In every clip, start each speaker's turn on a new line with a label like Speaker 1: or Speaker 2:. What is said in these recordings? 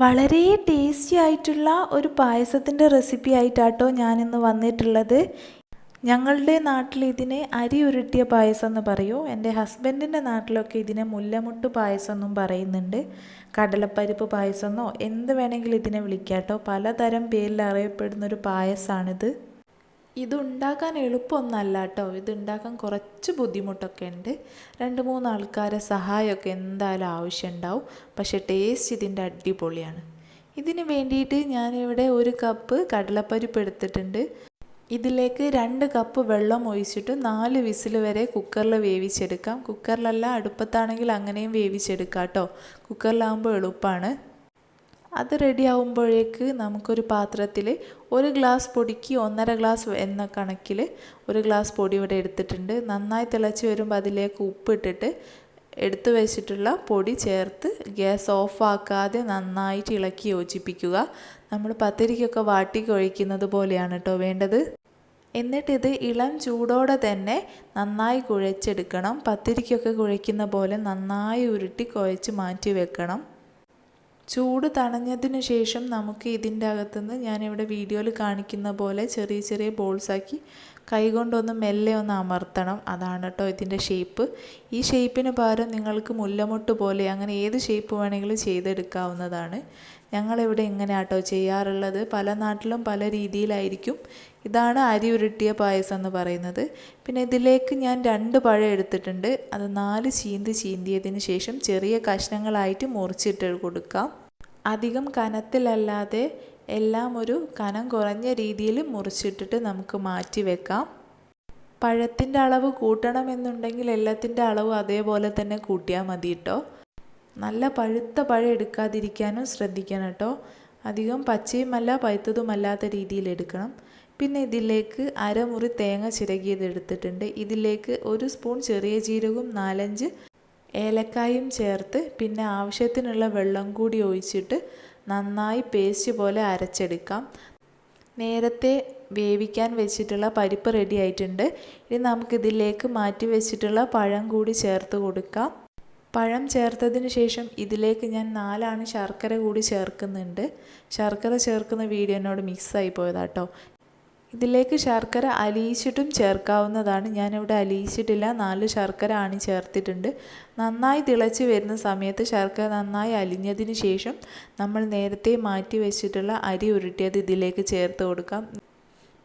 Speaker 1: വളരെ ടേസ്റ്റി ആയിട്ടുള്ള ഒരു പായസത്തിന്റെ റെസിപ്പി ആയിട്ടാട്ടോ ഞാനിന്ന് വന്നിട്ടുള്ളത്. ഞങ്ങളുടെ നാട്ടിൽ ഇതിനെ അരി ഉരുട്ടിയ പായസം എന്ന് പറയൂ. എന്റെ ഹസ്ബൻഡിന്റെ നാട്ടിലൊക്കെ ഇതിനെ മുല്ലമുട്ട് പായസം എന്നും പറയുന്നുണ്ട്. കടലപ്പരിപ്പ് പായസം എന്നോ എന്ത് വേണമെങ്കിലും ഇതിനെ വിളിക്കാട്ടോ. പലതരം പേരിൽ അറിയപ്പെടുന്നൊരു പായസമാണിത് ഇത് ഉണ്ടാക്കാൻ എളുപ്പമൊന്നല്ല കേട്ടോ ഇതുണ്ടാക്കാൻ കുറച്ച് ബുദ്ധിമുട്ടൊക്കെ ഉണ്ട് രണ്ട് മൂന്ന് ആൾക്കാരെ സഹായമൊക്കെ എന്തായാലും ആവശ്യമുണ്ടാവും. പക്ഷേ ടേസ്റ്റ് ഇതിന്റെ അടിപൊളിയാണ്. ഇതിന് വേണ്ടിയിട്ട് ഞാനിവിടെ ഒരു കപ്പ് കടലപ്പരിപ്പ് എടുത്തിട്ടുണ്ട്. ഇതിലേക്ക് രണ്ട് കപ്പ് വെള്ളം ഒഴിച്ചിട്ട് നാല് വിസിൽ വരെ കുക്കറിൽ വേവിച്ചെടുക്കാം. കുക്കറിലല്ല അടുപ്പത്താണെങ്കിൽ അങ്ങനെയും വേവിച്ചെടുക്കാം കേട്ടോ. കുക്കറിലാകുമ്പോൾ എളുപ്പമാണ്. അത് റെഡി നമുക്കൊരു പാത്രത്തിൽ ഒരു ഗ്ലാസ് പൊടിക്ക് ഒന്നര ഗ്ലാസ് എന്ന കണക്കിൽ ഒരു ഗ്ലാസ് പൊടി ഇവിടെ എടുത്തിട്ടുണ്ട്. നന്നായി തിളച്ച് വരുമ്പോൾ അതിലേക്ക് ഉപ്പിട്ടിട്ട് എടുത്തു വെച്ചിട്ടുള്ള പൊടി ചേർത്ത് ഗ്യാസ് ഓഫാക്കാതെ നന്നായിട്ട് ഇളക്കി യോജിപ്പിക്കുക. നമ്മൾ പത്തിരിക്കൊക്കെ വാട്ടി കുഴയ്ക്കുന്നത് പോലെയാണ് കേട്ടോ വേണ്ടത്. എന്നിട്ടിത് ഇളം ചൂടോടെ തന്നെ നന്നായി കുഴച്ചെടുക്കണം. പത്തിരിക്കൊക്കെ കുഴയ്ക്കുന്ന പോലെ നന്നായി ഉരുട്ടി കുഴച്ച് മാറ്റി വെക്കണം. ചൂട് തണഞ്ഞതിന് ശേഷം നമുക്ക് ഇതിന്റെ അകത്തുനിന്ന് ഞാനിവിടെ വീഡിയോയിൽ കാണിക്കുന്ന പോലെ ചെറിയ ചെറിയ ബോൾസാക്കി കൈകൊണ്ടൊന്ന് മെല്ലെ ഒന്ന് അമർത്തണം. അതാണ് കേട്ടോ ഇതിന്റെ ഷേപ്പ്. ഈ ഷേപ്പിന് പകരം നിങ്ങൾക്ക് മുല്ലമുട്ട് പോലെ അങ്ങനെ ഏത് ഷേപ്പ് വേണമെങ്കിലും ചെയ്തെടുക്കാവുന്നതാണ്. ഞങ്ങളിവിടെ ഇങ്ങനെ ആട്ടോ ചെയ്യാറുള്ളത്. പല നാട്ടിലും പല രീതിയിലായിരിക്കും. ഇതാണ് അരി ഉരുട്ടിയ പായസം എന്ന് പറയുന്നത്. പിന്നെ ഇതിലേക്ക് ഞാൻ രണ്ട് പഴം എടുത്തിട്ടുണ്ട്. അത് നാല് ചീന്തി ചീന്തിയതിന് ശേഷം ചെറിയ കഷ്ണങ്ങളായിട്ട് മുറിച്ചിട്ട് കൊടുക്കാം. അധികം കനത്തിലല്ലാതെ എല്ലാം ഒരു കനം കുറഞ്ഞ രീതിയിൽ മുറിച്ചിട്ടിട്ട് നമുക്ക് മാറ്റി വെക്കാം. പഴത്തിന്റെ അളവ് കൂട്ടണമെന്നുണ്ടെങ്കിൽ എല്ലാത്തിന്റെ അളവ് അതേപോലെ തന്നെ കൂട്ടിയാൽ മതി കേട്ടോ നല്ല പഴുത്ത പഴം എടുക്കാതിരിക്കാനും ശ്രദ്ധിക്കണം കേട്ടോ അധികം പച്ചയുമല്ല പഴുത്തതുമല്ലാത്ത രീതിയിൽ എടുക്കണം. പിന്നെ ഇതിലേക്ക് അരമുറി തേങ്ങ ചിരകിയത് എടുത്തിട്ടുണ്ട്. ഇതിലേക്ക് ഒരു സ്പൂൺ ചെറിയ ജീരകവും നാലഞ്ച് ഏലക്കായും ചേർത്ത് പിന്നെ ആവശ്യത്തിനുള്ള വെള്ളം കൂടി ഒഴിച്ചിട്ട് നന്നായി പേസ്റ്റ് പോലെ അരച്ചെടുക്കാം. നേരത്തെ വേവിക്കാൻ വെച്ചിട്ടുള്ള പരിപ്പ് റെഡി ആയിട്ടുണ്ട്. ഇനി നമുക്കിതിലേക്ക് മാറ്റി വെച്ചിട്ടുള്ള പഴം കൂടി ചേർത്ത് കൊടുക്കാം. പഴം ചേർത്തതിന് ശേഷം ഇതിലേക്ക് ഞാൻ നാലാണ് ശർക്കര കൂടി ചേർക്കുന്നുണ്ട്. ശർക്കര ചേർക്കുന്ന വീഡിയോ എന്നോട് മിക്സായി പോയതാട്ടോ. ഇതിലേക്ക് ശർക്കര അലിയിച്ചിട്ടും ചേർക്കാവുന്നതാണ്. ഞാനിവിടെ അലിയിച്ചിട്ടില്ല. നാല് ശർക്കര ആണ് ചേർത്തിട്ടുണ്ട്. നന്നായി തിളച്ച് വരുന്ന സമയത്ത് ശർക്കര നന്നായി അലിഞ്ഞതിന് ശേഷം നമ്മൾ നേരത്തെ മാറ്റി വെച്ചിട്ടുള്ള അരി ഉരുട്ടിയത് ഇതിലേക്ക് ചേർത്ത് കൊടുക്കാം.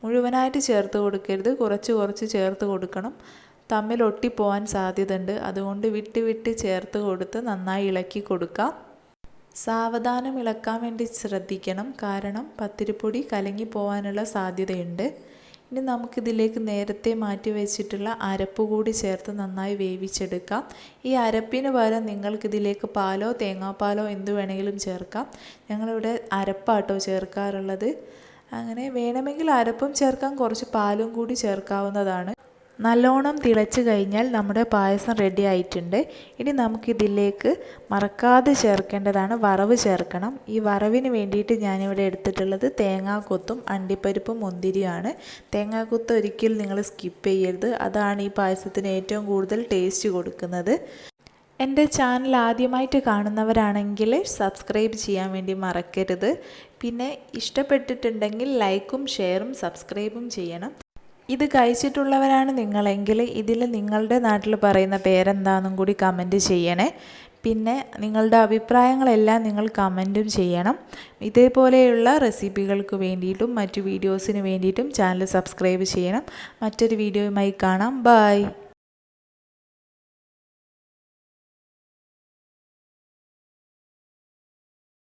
Speaker 1: മുഴുവനായിട്ട് ചേർത്ത് കൊടുക്കരുത്. കുറച്ച് കുറച്ച് ചേർത്ത് കൊടുക്കണം. തമ്മിൽ ഒട്ടിപ്പോവാൻ സാധ്യതയുണ്ട്. അതുകൊണ്ട് വിട്ട് വിട്ട് ചേർത്ത് കൊടുത്ത് നന്നായി ഇളക്കി കൊടുക്കാം. സാവധാനം ഇളക്കാൻ വേണ്ടി ശ്രദ്ധിക്കണം. കാരണം പത്തിരിപ്പൊടി കലങ്ങി പോകാനുള്ള സാധ്യതയുണ്ട്. ഇനി നമുക്കിതിലേക്ക് നേരത്തെ മാറ്റി വെച്ചിട്ടുള്ള അരപ്പ് കൂടി ചേർത്ത് നന്നായി വേവിച്ചെടുക്കാം. ഈ അരപ്പിന് പകരം നിങ്ങൾക്കിതിലേക്ക് പാലോ തേങ്ങാപ്പാലോ എന്ത് വേണമെങ്കിലും ചേർക്കാം. ഞങ്ങളിവിടെ അരപ്പാട്ടോ ചേർക്കാറുള്ളത്. അങ്ങനെ വേണമെങ്കിൽ അരപ്പും ചേർക്കാം. കുറച്ച് പാലും കൂടി ചേർക്കാവുന്നതാണ്. നല്ലോണം തിളച്ച് കഴിഞ്ഞാൽ നമ്മുടെ പായസം റെഡി ആയിട്ടുണ്ട്. ഇനി നമുക്കിതിലേക്ക് മറക്കാതെ ചേർക്കേണ്ടതാണ് വറവ് ചേർക്കണം. ഈ വറവിന് വേണ്ടിയിട്ട് ഞാനിവിടെ എടുത്തിട്ടുള്ളത് തേങ്ങാക്കൊത്തും അണ്ടിപ്പരിപ്പും മുന്തിരിയാണ് തേങ്ങാക്കൊത്ത് ഒരിക്കലും നിങ്ങൾ സ്കിപ്പ് ചെയ്യരുത്. അതാണ് ഈ പായസത്തിന് ഏറ്റവും കൂടുതൽ ടേസ്റ്റ് കൊടുക്കുന്നത്. എന്റെ ചാനൽ ആദ്യമായിട്ട് കാണുന്നവരാണെങ്കിൽ സബ്സ്ക്രൈബ് ചെയ്യാൻ വേണ്ടി മറക്കരുത്. പിന്നെ ഇഷ്ടപ്പെട്ടിട്ടുണ്ടെങ്കിൽ ലൈക്കും ഷെയറും സബ്സ്ക്രൈബും ചെയ്യണം. ഇത് കഴിച്ചിട്ടുള്ളവരാണ് നിങ്ങളെങ്കിൽ ഇതിൽ നിങ്ങളുടെ നാട്ടിൽ പറയുന്ന പേരെന്താണെന്നും കൂടി കമന്റ് ചെയ്യണേ. പിന്നെ നിങ്ങളുടെ അഭിപ്രായങ്ങളെല്ലാം നിങ്ങൾ കമന്റും ചെയ്യണം. ഇതേപോലെയുള്ള റെസിപ്പികൾക്ക് വേണ്ടിയിട്ടും മറ്റു വീഡിയോസിന് വേണ്ടിയിട്ടും ചാനൽ സബ്സ്ക്രൈബ് ചെയ്യണം. മറ്റൊരു വീഡിയോയുമായി കാണാം. ബായ്